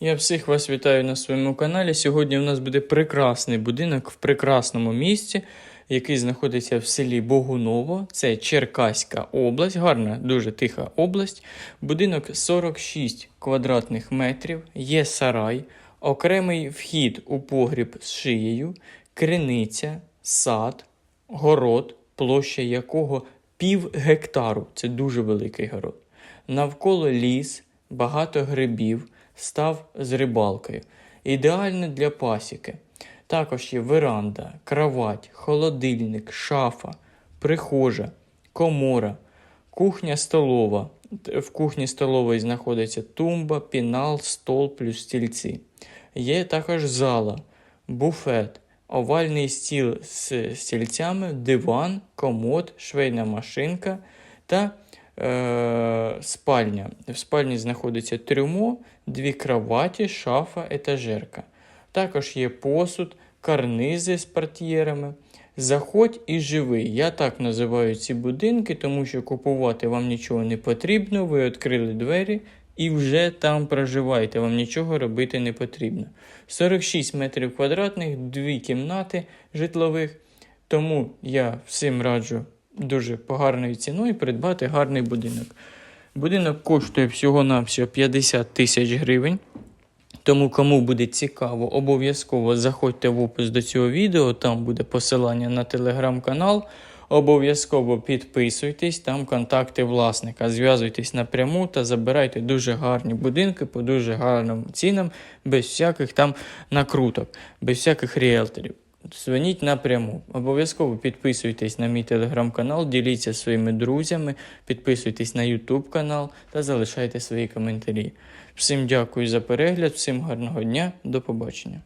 Я всіх вас вітаю на своєму каналі. Сьогодні у нас буде прекрасний будинок в прекрасному місці, який знаходиться в селі Богуново. Це Черкаська область, гарна, дуже тиха область. Будинок 46 квадратних метрів, є сарай, окремий вхід у погріб з шиєю, криниця, сад, город, площа якого пів гектару. Це дуже великий город. Навколо ліс, багато грибів, став з рибалкою. Ідеально для пасіки. Також є веранда, кровать, холодильник, шафа, прихожа, комора, кухня столова. В кухні столової знаходиться тумба, пінал, стол плюс стільці. Є також зала, буфет, овальний стіл з стільцями, диван, комод, швейна машинка та е, спальня. В спальні знаходиться трюмо, дві кроваті, шафа, етажерка. Також є посуд, карнизи з портьєрами. Заходь і живи. Я так називаю ці будинки, тому що купувати вам нічого не потрібно. Ви відкрили двері і вже там проживаєте. Вам нічого робити не потрібно. 46 метрів квадратних, дві кімнати житлових. Тому я всім раджу дуже по гарною ціною придбати гарний будинок. Будинок коштує всього-навсього 50 тисяч гривень. Тому, кому буде цікаво, обов'язково заходьте в опис до цього відео, там буде посилання на телеграм-канал. Обов'язково підписуйтесь, там контакти власника. Зв'язуйтесь напряму та забирайте дуже гарні будинки по дуже гарним цінам, без всяких там накруток, без всяких ріелторів. Дзвоніть напряму. Обов'язково підписуйтесь на мій телеграм-канал, діліться своїми друзями, підписуйтесь на YouTube канал та залишайте свої коментарі. Всім дякую за перегляд, всім гарного дня, до побачення.